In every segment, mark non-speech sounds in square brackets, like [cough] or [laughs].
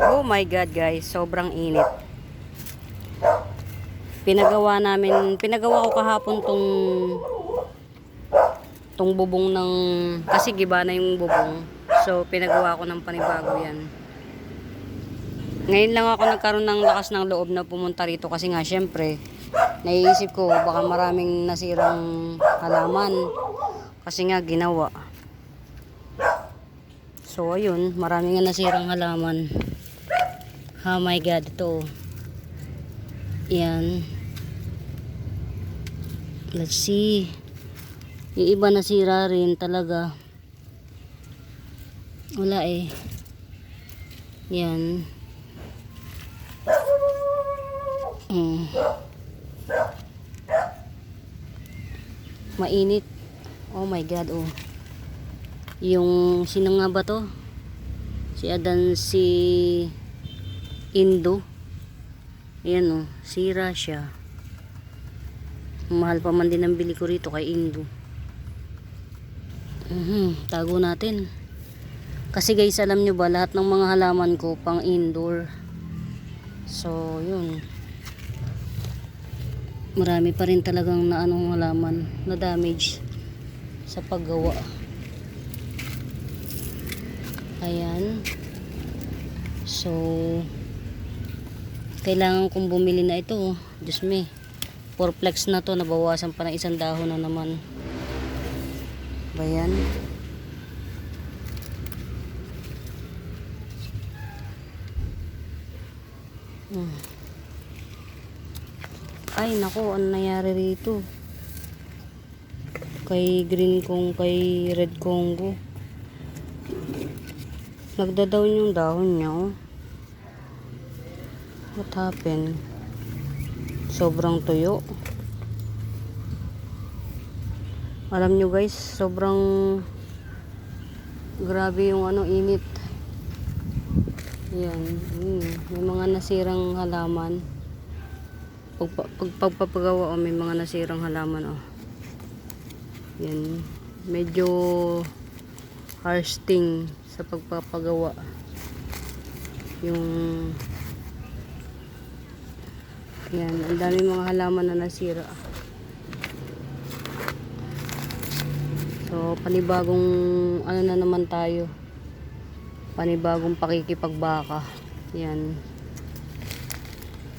Oh my God guys, sobrang init. Pinagawa namin, pinagawa ko kahapon tong tong bubong ng, kasi giba na yung bubong. So, pinagawa ko ng panibago yan. Ngayon lang ako nagkaroon ng lakas ng loob na pumunta rito kasi nga syempre, naiisip ko baka maraming nasirang halaman kasi nga ginawa. So ayun, marami nga nasirang halaman. Oh my god, ito. Yan. Let's see. Yung iba nasira rin talaga. Wala eh. Yan. Mm. Mainit. Oh my god, oh. Yung sino nga ba to? Si Adan si Indo. Ayan oh, sira siya. Mahal pa man din ang bili ko rito kay Indo. Mhm, tago natin. Kasi guys, alam nyo ba, lahat ng mga halaman ko pang indoor. So, yun. Marami pa rin talagang na anong halaman na damage sa paggawa. Ayan. So, kailangan kong bumili na ito. oh. Diyos me. Fourplex na to. Nabawasan pa ng isang dahon na naman. Bayan. Hmm. Ay, nako, ano nangyari rito? Kay green kong, kay red Congo. Nagdadaw yung dahon niya, oh. What happened? Sobrang tuyo. Alam nyo guys, sobrang grabe yung ano, init. Yan. Mm, may mga nasirang halaman. Pag, pag, pagpapagawa, oh, may mga nasirang halaman, oh. Yan. Medyo harsting sa pagpapagawa. Yung yan, ang dami mga halaman na nasira. So, panibagong ano na naman tayo. Panibagong pakikipagbaka. Yan.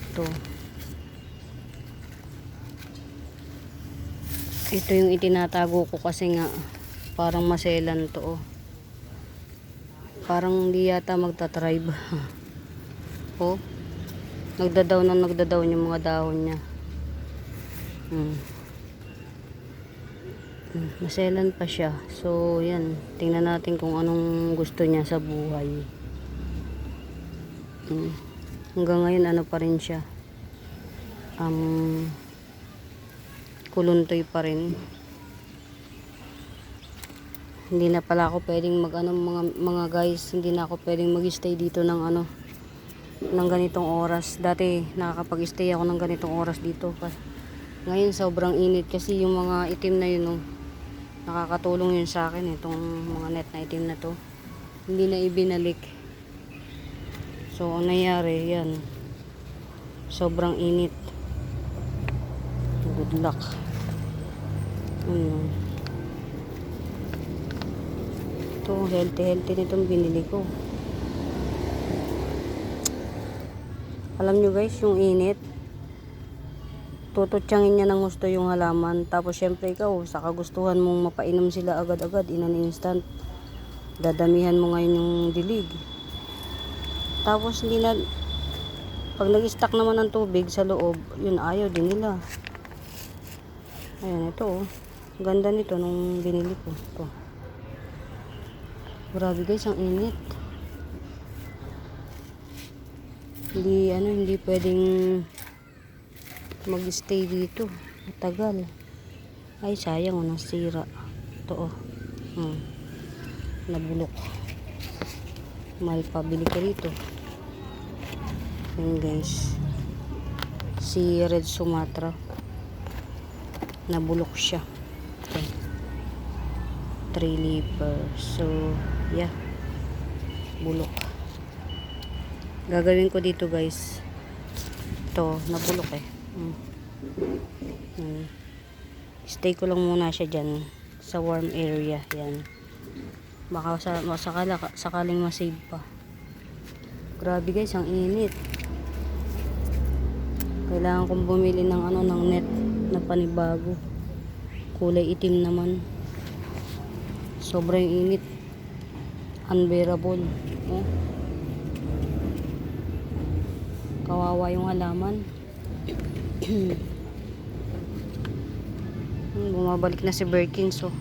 Ito. Ito yung itinatago ko kasi nga parang maselan to. Oh. Parang di yata magta-tribe. [laughs] oh. Nagdadaw na nagdadaw yung mga dahon niya. Hmm. Hmm, Maselan pa siya. So, yan. Tingnan natin kung anong gusto niya sa buhay. Hmm. Hanggang ngayon, ano pa rin siya. Um, kuluntoy pa rin. Hindi na pala ako pwedeng mag ano, mga, mga guys, hindi na ako pwedeng mag-stay dito ng ano, ng ganitong oras. Dati nakakapag-stay ako ng ganitong oras dito. Ka- Ngayon sobrang init kasi yung mga itim na yun, oh, nakakatulong yun sa akin, itong mga net na itim na to. Hindi na ibinalik. So, ang nangyari, yan. Sobrang init. Good luck. Ano. Ito, healthy-healthy nitong binili ko. Alam nyo guys, yung init, tututsangin niya ng gusto yung halaman. Tapos syempre ikaw, sa kagustuhan mong mapainom sila agad-agad in an instant, dadamihan mo ngayon yung dilig. Tapos hindi na, pag nag-stack naman ng tubig sa loob, yun ayaw din nila. Ayan, ito oh. Ganda nito nung binili ko. Ito. Grabe guys, ang init. Hindi, ano, hindi pwedeng mag-stay dito. Matagal. Ay, sayang, oh, nasira. Ito, oh. Hmm. Nabulok. Mahal pa, bili ka rito. Yan, guys. Si Red Sumatra. Nabulok siya. Okay. 3 leaper. So, yeah. Bulok. Gagawin ko dito guys. Ito, nabulok eh. Mm. Mm. Stay ko lang muna siya dyan sa warm area. Yan. Baka sa, sakala, sakaling masave pa. Grabe guys, ang init. Kailangan kong bumili ng ano ng net na panibago. Kulay itim naman. Sobrang init. Unbearable. Oh. Kawawa yung halaman. [clears throat] Hmm, Bumabalik na si Birkins so.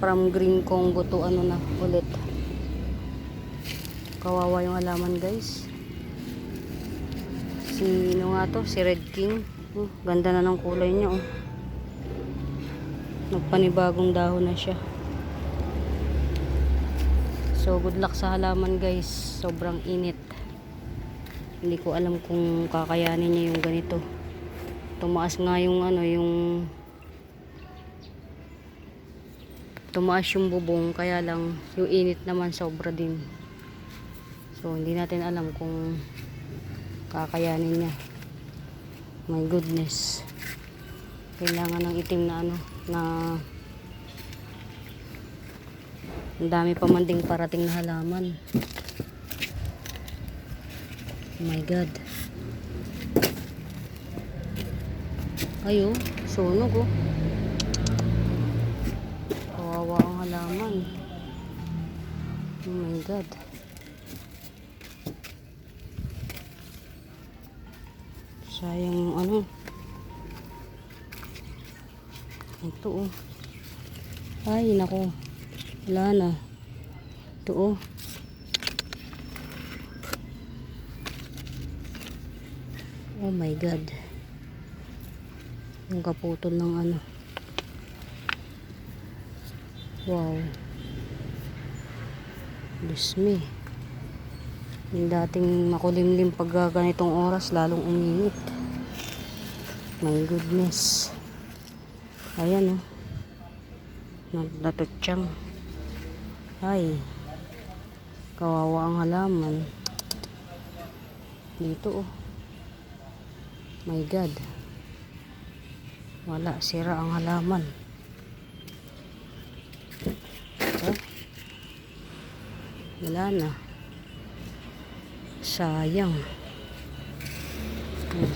From green Congo to ano na ulit. Kawawa yung halaman guys. Sino nga to? Si Red King. Oh, ganda na ng kulay niya oh. Nagpanibagong dahon na siya. So good luck sa halaman guys. Sobrang init. Hindi ko alam kung kakayanin niya yung ganito. Tumaas nga yung ano yung tumaas yung bubong kaya lang yung init naman sobra din. So hindi natin alam kung kakayanin niya. My goodness. Kailangan ng itim na ano na ang dami pa man ding parating na halaman. Oh my God. Ayo, sunog oh. Kawawa ang halaman. Oh my God. Sayang yung ano. Ito oh. Ay, nako. Wala na. Ito oh. Oh my God. Yung kaputol ng ano. Wow. Diyos me. Yung dating makulimlim pag ganitong oras, lalong uminit. My goodness. Ayan oh. Nagdatutsang. Ay. Kawawa ang halaman. Dito oh. My God. Wala, sira ang halaman. Oh. Wala na. Sayang. Hmm.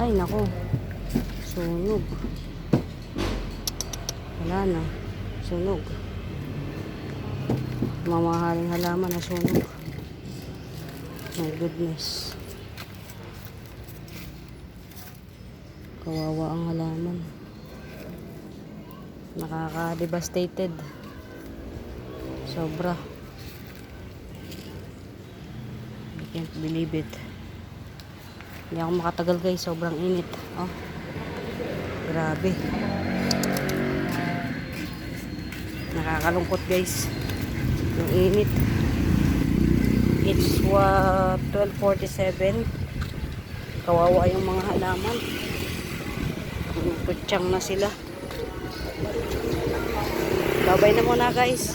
Ay, nako. Sunog. Wala na. Sunog. Mamahaling halaman na sunog. My goodness. Kawawa ang halaman. Nakaka-devastated. Sobra. I can't believe it. Hindi ako makatagal guys. Sobrang init. Oh. Grabe. Nakakalungkot guys. Yung init. It's uh, 12.47. Kawawa yung mga halaman. Putyang na sila. Babay na muna guys.